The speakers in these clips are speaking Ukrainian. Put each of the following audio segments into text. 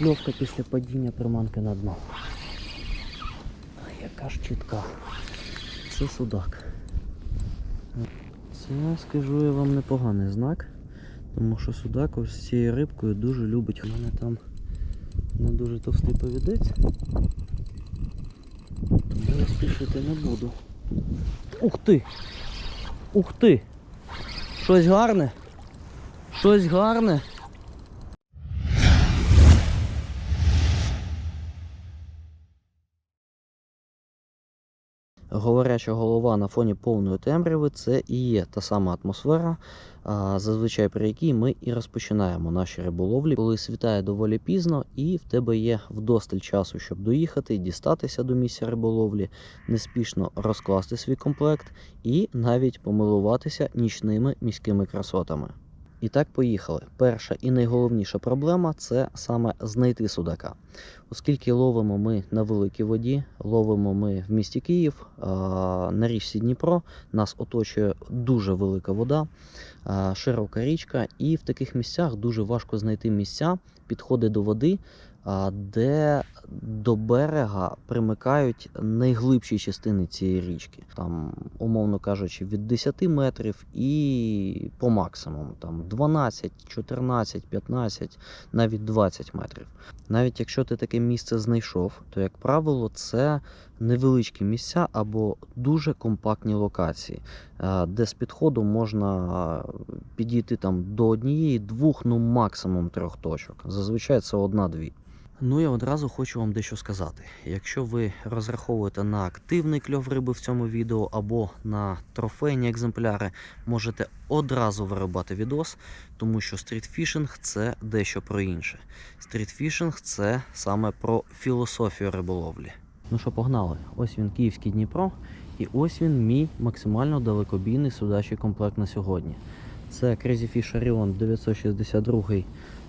покльовка після падіння приманки на дно. Яка ж чітка. Це судак. Це, скажу я вам, непоганий знак, тому що судак ось з цією рибкою дуже любить. У мене там не дуже товстий повідець. Тому я спішити не буду. Ух ти! Ух ти! Щось гарне! Щось гарне! Говоряча голова на фоні повної темряви це і є та сама атмосфера, зазвичай при якій ми і розпочинаємо наші риболовлі, коли світає доволі пізно, і в тебе є вдосталь часу, щоб доїхати, дістатися до місця риболовлі, неспішно розкласти свій комплект і навіть помилуватися нічними міськими красотами. І так поїхали. Перша і найголовніша проблема це саме знайти судака. Оскільки ловимо ми на великій воді, ловимо ми в місті Київ, на річці Дніпро, нас оточує дуже велика вода, широка річка, і в таких місцях дуже важко знайти місця, підходи до води, де до берега примикають найглибші частини цієї річки. Там, умовно кажучи, від 10 метрів і по максимуму там 12, 14, 15, навіть 20 метрів. Навіть якщо ти таке місце знайшов, то, як правило, це невеличкі місця або дуже компактні локації, е, де з підходу можна підійти там до однієї, двох, ну максимум трьох точок. Зазвичай це одна-дві. Ну, я одразу хочу вам дещо сказати. Якщо ви розраховуєте на активний кльов риби в цьому відео або на трофейні екземпляри, можете одразу вирубати відос, тому що стрітфішинг це дещо про інше. Стрітфішинг це саме про філософію риболовлі. Ну що, погнали? Ось він Київський Дніпро, і ось він мій максимально далекобійний судачий комплект на сьогодні. Це Crazy Fish Orion 962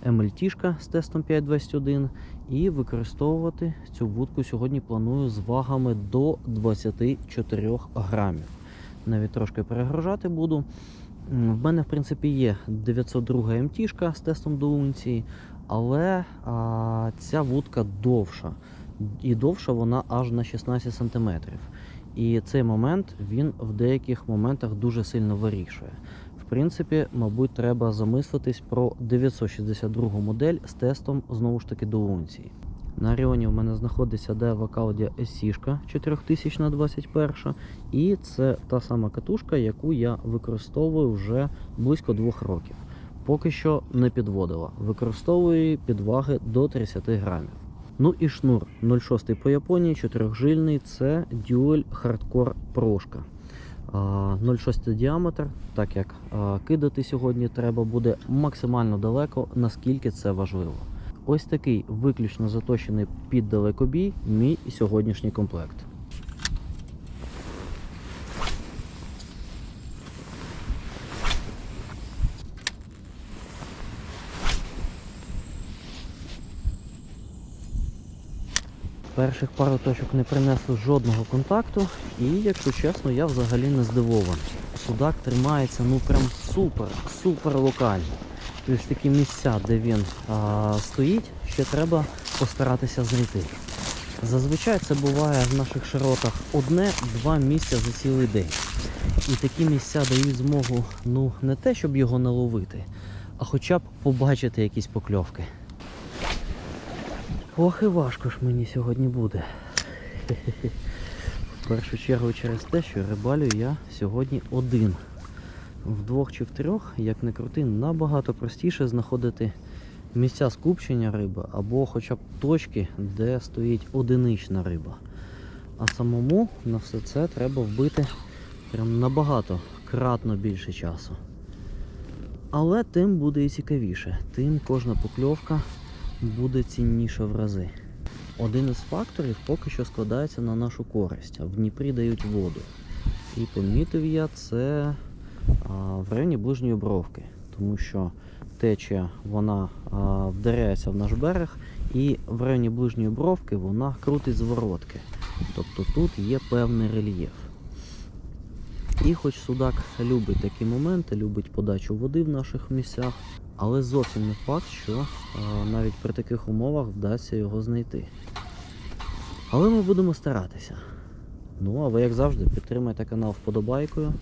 MLT з тестом 521. І використовувати цю вудку сьогодні планую з вагами до 24 грамів. Навіть трошки перегружати буду. В мене, в принципі, є 902 МТ з тестом до унції, але а, ця вудка довша. І довша вона аж на 16 см. І цей момент він в деяких моментах дуже сильно вирішує. Принципі, мабуть, треба замислитись про 962 модель з тестом знову ж таки до унції. На Оріоні в мене знаходиться Daiwa Caldia SC 4021 і це та сама катушка, яку я використовую вже близько двох років. Поки що не підводила. Використовую її під ваги до 30 грамів. Ну і шнур 0,6 по Японії, чотирьохжильний, це Dual Hardcore прошка. А, 0,6 діаметр, так як кидати сьогодні треба буде максимально далеко, наскільки це важливо. Ось такий виключно заточений під далекобій мій сьогоднішній комплект. Перших пару точок не принесли жодного контакту, і, якщо чесно, я взагалі не здивований. Судак тримається ну прям супер, супер локально. Тобто такі місця, де він а, стоїть, ще треба постаратися знайти. Зазвичай це буває в наших широтах одне-два місця за цілий день. І такі місця дають змогу ну не те, щоб його наловити, а хоча б побачити якісь покльовки. Ох і важко ж мені сьогодні буде. В першу чергу через те, що рибалю я сьогодні один. В двох чи в трьох, як не крути, набагато простіше знаходити місця скупчення риби або хоча б точки, де стоїть одинична риба. А самому на все це треба вбити прям набагато кратно більше часу. Але тим буде і цікавіше, тим кожна покльовка буде цінніша в рази. Один із факторів поки що складається на нашу користь. В Дніпрі дають воду. І помітив я це в районі ближньої бровки, тому що течія вона вдаряється в наш берег, і в районі ближньої бровки вона крутить зворотки. Тобто тут є певний рельєф. І хоч судак любить такі моменти, любить подачу води в наших місцях, Але зовсім не факт, що е, навіть при таких умовах вдасться його знайти. Але ми будемо старатися. Ну, а ви, як завжди, підтримайте канал вподобайкою.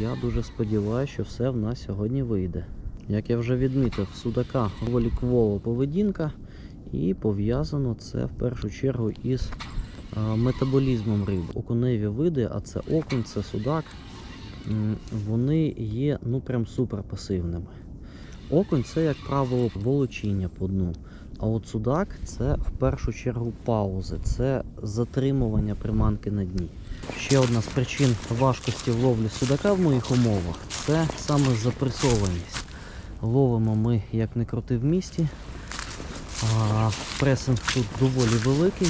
Я дуже сподіваюся, що все в нас сьогодні вийде. Як я вже відмітив, судака доволі кволо поведінка, і пов'язано це в першу чергу із е, метаболізмом риби. Окуневі види, а це окунь, це судак, вони є ну прям супер пасивними. Окунь це, як правило, волочіння по дну. А от судак це в першу чергу паузи, це затримування приманки на дні. Ще одна з причин важкості в ловлі судака в моїх умовах це саме запресованість. Ловимо ми як не крути в місті. А, пресинг тут доволі великий.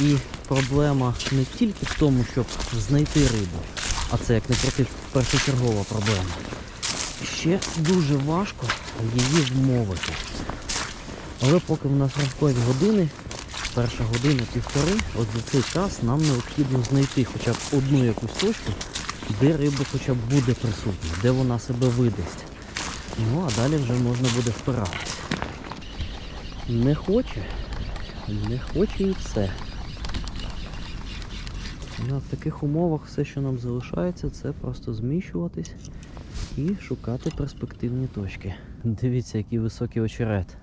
І проблема не тільки в тому, щоб знайти рибу, а це як не крути першочергова проблема. Ще дуже важко її вмовити. Але поки в нас ранкові години, перша година півтори, от за цей час нам необхідно знайти хоча б одну якусь точку, де риба хоча б буде присутня, де вона себе видасть. Ну а далі вже можна буде впиратися. Не хоче, не хоче і все. В таких умовах все, що нам залишається, це просто зміщуватись і шукати перспективні точки. Дивіться, який високий очерет.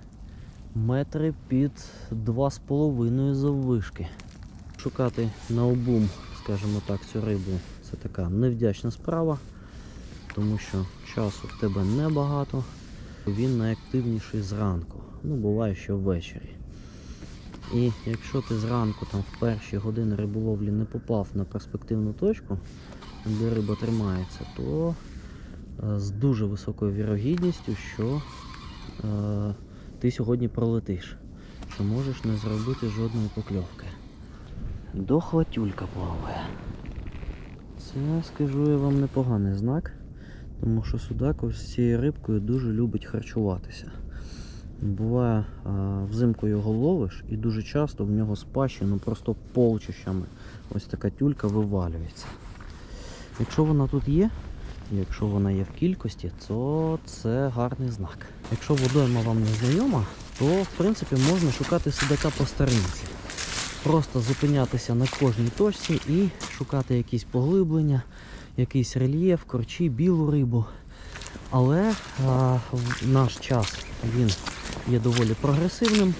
Метри під 2,5 заввишки. Шукати на обум, скажімо так, цю рибу це така невдячна справа, тому що часу в тебе небагато. Він найактивніший зранку. Ну, буває, що ввечері. І якщо ти зранку там в перші години риболовлі не попав на перспективну точку, де риба тримається, то з дуже високою вірогідністю, що е, ти сьогодні пролетиш, що можеш не зробити жодної покльовки. Дохла тюлька плаває. Це, скажу я вам, непоганий знак, тому що судак ось цією рибкою дуже любить харчуватися. Буває, а, взимку його ловиш і дуже часто в нього з ну просто полчищами ось така тюлька вивалюється. Якщо вона тут є, якщо вона є в кількості, то це гарний знак. Якщо водойма вам не знайома, то в принципі можна шукати судака по старинці. Просто зупинятися на кожній точці і шукати якісь поглиблення, якийсь рельєф, корчі, білу рибу. Але а, наш час він є доволі прогресивним.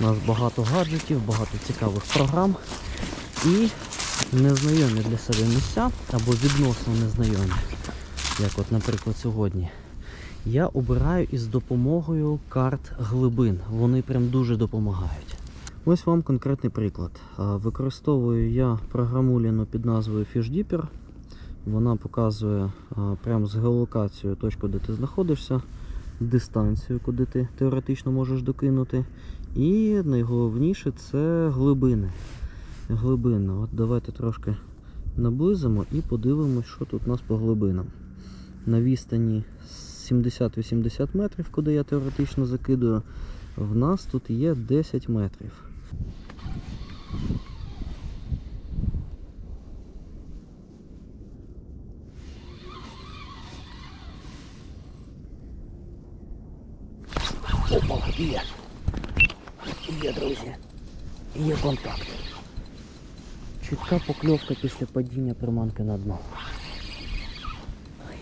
У нас багато гаджетів, багато цікавих програм. І незнайомі для себе місця або відносно незнайомі, як от, наприклад, сьогодні, я обираю із допомогою карт глибин. Вони прям дуже допомагають. Ось вам конкретний приклад. Використовую я програму Ліну під назвою FishDeeper. Вона показує прямо з геолокацією точку, де ти знаходишся, дистанцію, куди ти теоретично можеш докинути. І найголовніше це глибини. Глибини. От давайте трошки наблизимо і подивимось, що тут у нас по глибинам. На відстані 70-80 метрів, куди я теоретично закидую, в нас тут є 10 метрів. Опа, є. Є, друзі. Є контакт. Чітка покльовка після падіння приманки на дно.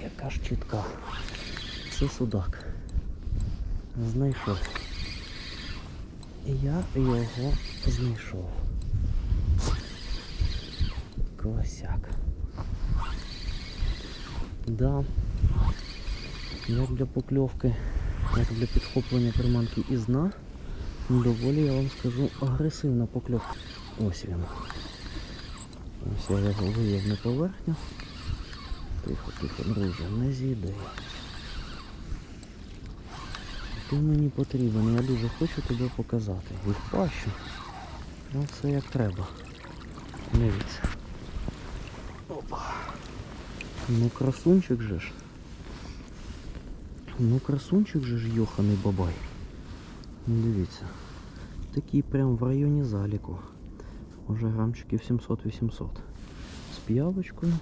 Яка ж чітка. Це судак. Знайшов. Я його знайшов. Класяк. Да. Як для покльовки, як для підхоплення приманки із дна, доволі, я вам скажу, агресивна покльовка. Ось він. Ось я його вивів на поверхню. Тихо, тихо, друже, не з'їдай. Ти мені потрібен, я дуже хочу тебе показати. І пащу. Ну все як треба. Дивіться. Опа. Ну красунчик же ж. Ну красунчик же ж йоханий бабай. Ну, Дивіться. Такий прям в районі заліку. Може грамчиків 700-800. З п'явочкою.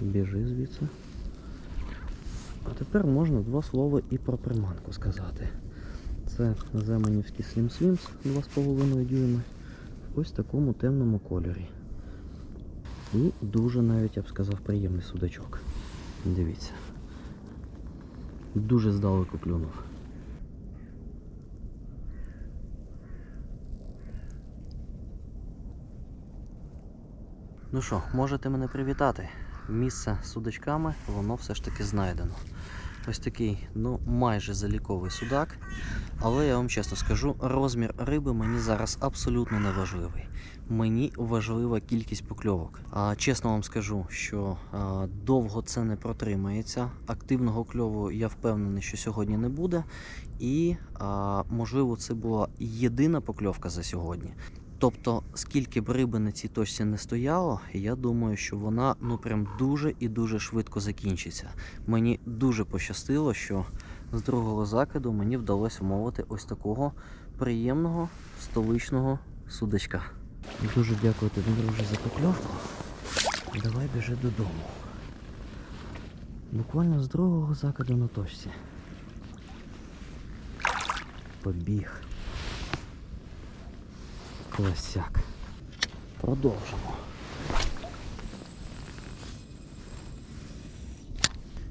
Біжи звідси. А тепер можна два слова і про приманку сказати. Це Земанівський Slim Swims 2,5 дюйми в ось такому темному кольорі. І дуже навіть, я б сказав, приємний судачок. Дивіться. Дуже здалеку клюнув. Ну що, можете мене привітати. Місце судачками, воно все ж таки знайдено. Ось такий, ну, майже заліковий судак. Але я вам чесно скажу, розмір риби мені зараз абсолютно не важливий. Мені важлива кількість покльовок. А чесно вам скажу, що а, довго це не протримається. Активного кльову я впевнений, що сьогодні не буде. І а, можливо, це була єдина покльовка за сьогодні. Тобто, скільки б риби на цій точці не стояло, я думаю, що вона ну прям дуже і дуже швидко закінчиться. Мені дуже пощастило, що з другого закиду мені вдалося вмовити ось такого приємного столичного судачка. Дуже дякую тобі, друже, за покльовку. Давай біжи додому. Буквально з другого закиду на точці. Побіг. Класяк. Продовжимо.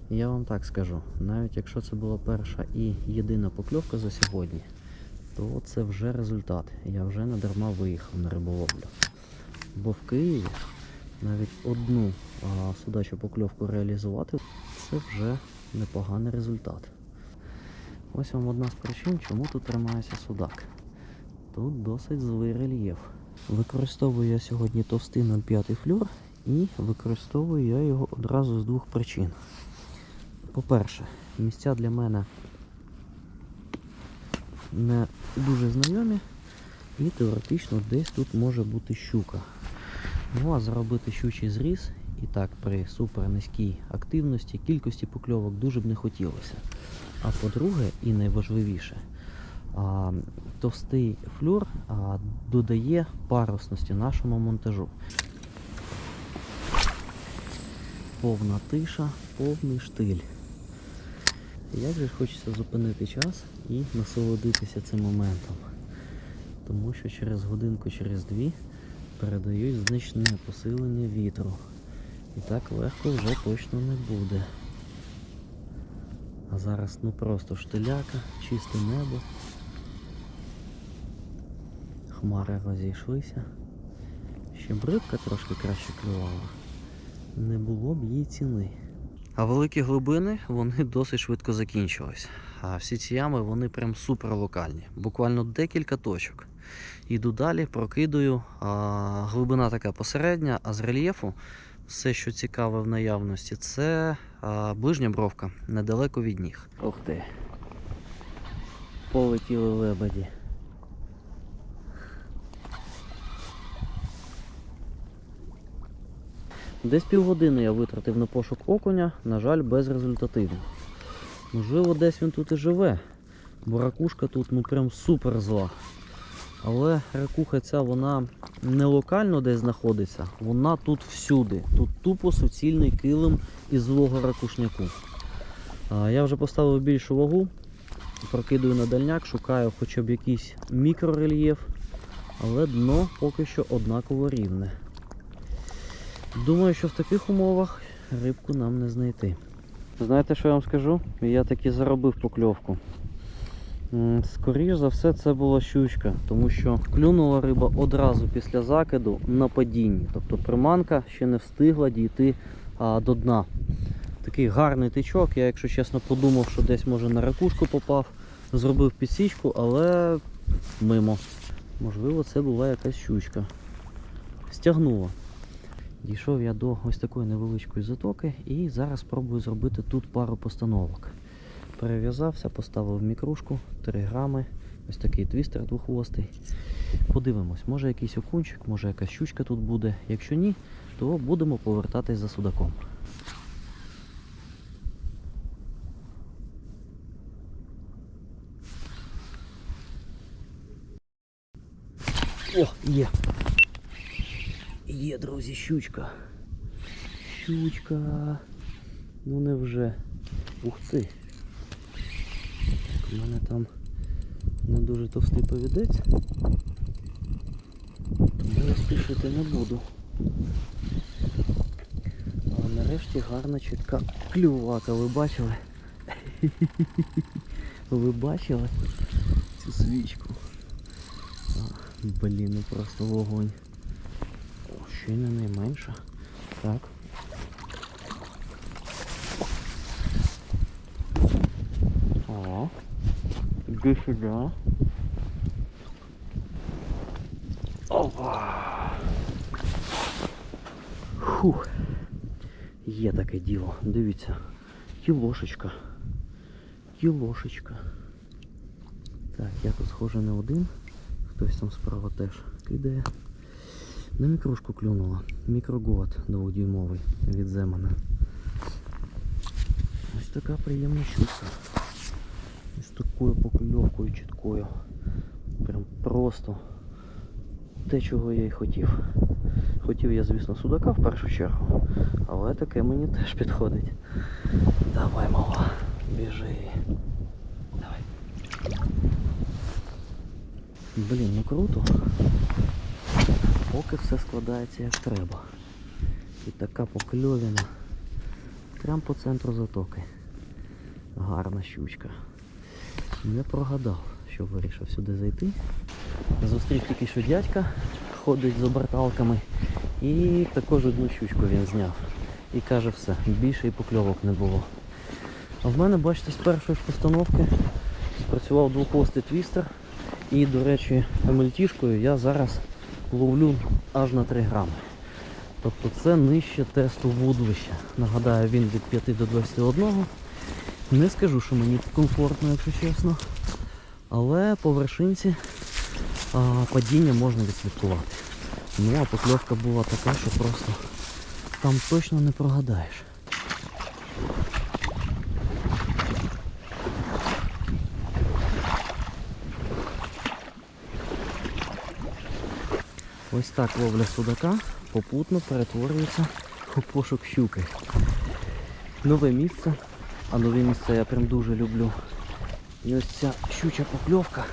Я вам так скажу, навіть якщо це була перша і єдина покльовка за сьогодні, то це вже результат. Я вже не дарма виїхав на риболовлю. Бо в Києві навіть одну а, судачу покльовку реалізувати це вже непоганий результат. Ось вам одна з причин, чому тут тримається судак. Тут досить злий рельєф. Використовую я сьогодні товстий 0,5 флюр і використовую я його одразу з двох причин. По-перше, місця для мене не дуже знайомі і теоретично десь тут може бути щука. Ну а зробити щучий зріз і так при супер низькій активності, кількості покльовок дуже б не хотілося. А по-друге, і найважливіше, товстий флюр додає парусності нашому монтажу. Повна тиша, повний штиль. Як же хочеться зупинити час і насолодитися цим моментом. Тому що через годинку, через дві передають значне посилення вітру. І так легко вже точно не буде. А зараз ну просто штиляка, чисте небо. Хмари розійшлися. Ще б рибка трошки краще клювала. Не було б їй ціни. А великі глибини вони досить швидко закінчились. А всі ці ями вони прям супер локальні. Буквально декілька точок. Іду далі, прокидую. А, глибина така посередня, а з рельєфу все, що цікаве в наявності, це ближня бровка, недалеко від ніг. Ух ти. Полетіли лебеді. Десь півгодини я витратив на пошук окуня, на жаль, безрезультативно. Можливо, десь він тут і живе, бо ракушка тут ну прям супер зла. Але ракуха ця вона не локально десь знаходиться, вона тут всюди. Тут тупо суцільний килим із злого ракушняку. Я вже поставив більшу вагу, прокидую на дальняк, шукаю хоча б якийсь мікрорельєф, але дно поки що однаково рівне. Думаю, що в таких умовах рибку нам не знайти. Знаєте, що я вам скажу? Я таки заробив покльовку. М, Скоріш за все, це була щучка, тому що клюнула риба одразу після закиду на падінні. Тобто приманка ще не встигла дійти а, до дна. Такий гарний тичок. Я, якщо чесно, подумав, що десь може на ракушку попав, зробив підсічку, але мимо. Можливо, це була якась щучка. Стягнула. Дійшов я до ось такої невеличкої затоки і зараз спробую зробити тут пару постановок. Перев'язався, поставив мікрушку, 3 грами, ось такий твістер двохвостий. Подивимось, може якийсь окунчик, може якась щучка тут буде. Якщо ні, то будемо повертатись за судаком. О, є! Є, друзі, щучка. Щучка. Ну невже. Ух ти. У мене там не дуже товстий повідець. Я спішити не буду. Але нарешті гарна чітка клювака, ви бачили? Ви бачили цю свічку? Блін, ну просто вогонь. Не найменша. Так. О, иди сюда. Опа. Фух. Є таке діло. Дивіться. Кілошечка. Кілошечка. Так, я тут схоже не один. Хтось там справа теж кидає. На мікрушку клюнула. Мікрогод дводюймовий від Земана. Ось така приємна щука. З такою покльовкою чіткою. Прям просто те, чого я й хотів. Хотів я, звісно, судака в першу чергу, але таке мені теж підходить. Давай, мала, біжи. Давай. Блін, ну круто. Поки все складається як треба. І така покльовіна. Прям по центру затоки. Гарна щучка. Не прогадав, що вирішив сюди зайти. Зустрів тільки що дядька, ходить з оберталками. І також одну щучку він зняв. І каже все, більше і покльовок не було. А в мене, бачите, з першої постановки спрацював двохвостий твістер. І, до речі, MLT-шкою я зараз ловлю аж на 3 грами. Тобто це нижче тесту вудлища. Нагадаю, він від 5 до 21. Не скажу, що мені комфортно, якщо чесно. Але по вершинці а, падіння можна відслідкувати. Ну а покльовка була така, що просто там точно не прогадаєш. Ось так ловля судака попутно перетворюється у пошук щуки. Нове місце, а нове місце я прям дуже люблю. І ось ця щуча покльовка,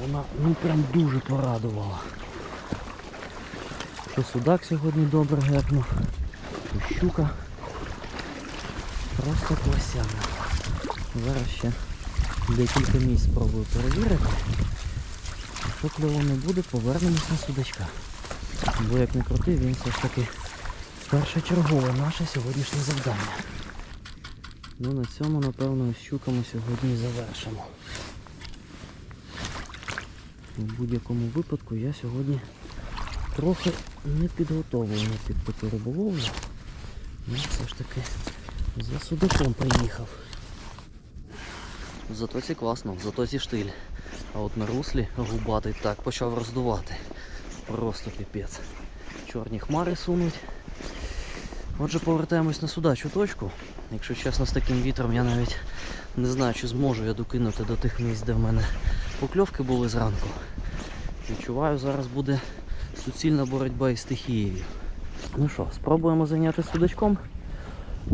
вона ну прям дуже порадувала. Що судак сьогодні добре гепнув, що щука просто класяна. Зараз ще декілька місць спробую перевірити. Якщо кльово не буде, повернемось на судачка. Бо як не крути, він все ж таки першочергове наше сьогоднішнє завдання. Ну на цьому, напевно, щуками сьогодні завершимо. У будь-якому випадку я сьогодні трохи не підготовлений під таку риболовлю. Ну, все ж таки за судаком поїхав. В затоці класно, в затоці штиль. А от на руслі губатий так почав роздувати. Просто піпець. Чорні хмари сунуть. Отже, повертаємось на судачу точку. Якщо чесно, з таким вітром я навіть не знаю, чи зможу я докинути до тих місць, де в мене покльовки були зранку. Відчуваю, зараз буде суцільна боротьба із стихією. Ну що, спробуємо зайняти судачком.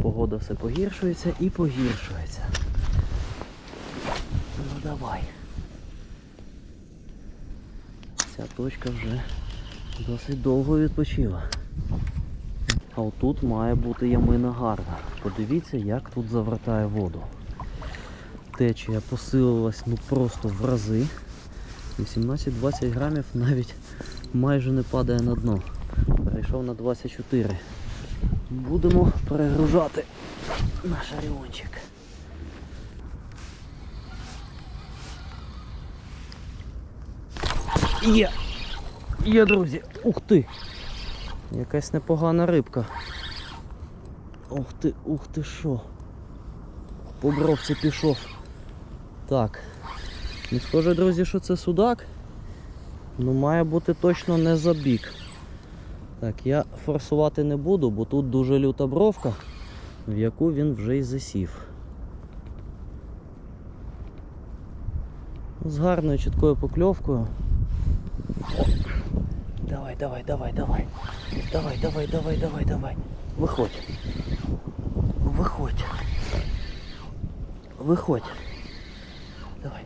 Погода все погіршується і погіршується. Ну давай. Ця точка вже досить довго відпочила. А отут має бути ямина гарна. Подивіться, як тут завертає воду. Течія посилилась ну просто в рази. 18-20 грамів навіть майже не падає на дно. Перейшов на 24. Будемо перегружати наш аріончик. Є! Є, друзі! Ух ти! Якась непогана рибка. Ух ти, ух ти що. По бровці пішов. Так. Не схоже, друзі, що це судак. Ну має бути точно не за бік. Так, я форсувати не буду, бо тут дуже люта бровка, в яку він вже й засів. З гарною чіткою покльовкою. Давай, давай, давай, давай. Давай, давай, давай, давай, давай. Виходь. Виходь. виходь. Давай.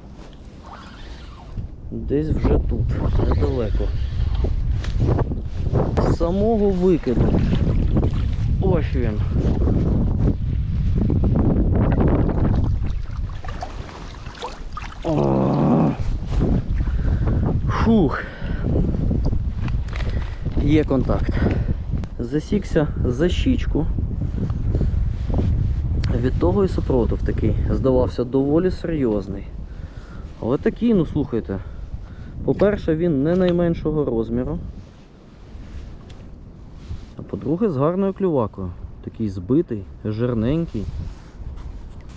Десь вже тут, недалеко. Самого викиду. Ось він. Фух. Є контакт. Засікся за щічку. Від того і супротив такий. Здавався доволі серйозний. Але такий, ну слухайте. По-перше, він не найменшого розміру. А по-друге, з гарною клювакою. Такий збитий, жирненький.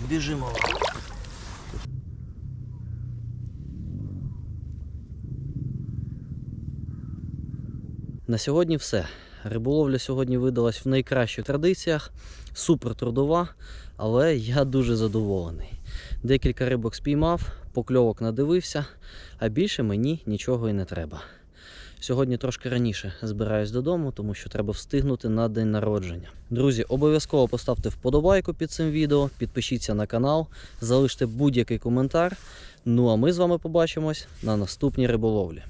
Біжимо. На сьогодні все. Риболовля сьогодні видалась в найкращих традиціях. Супер трудова, але я дуже задоволений. Декілька рибок спіймав, покльовок надивився, а більше мені нічого і не треба. Сьогодні трошки раніше збираюсь додому, тому що треба встигнути на день народження. Друзі, обов'язково поставте вподобайку під цим відео, підпишіться на канал, залиште будь-який коментар. Ну а ми з вами побачимось на наступній риболовлі.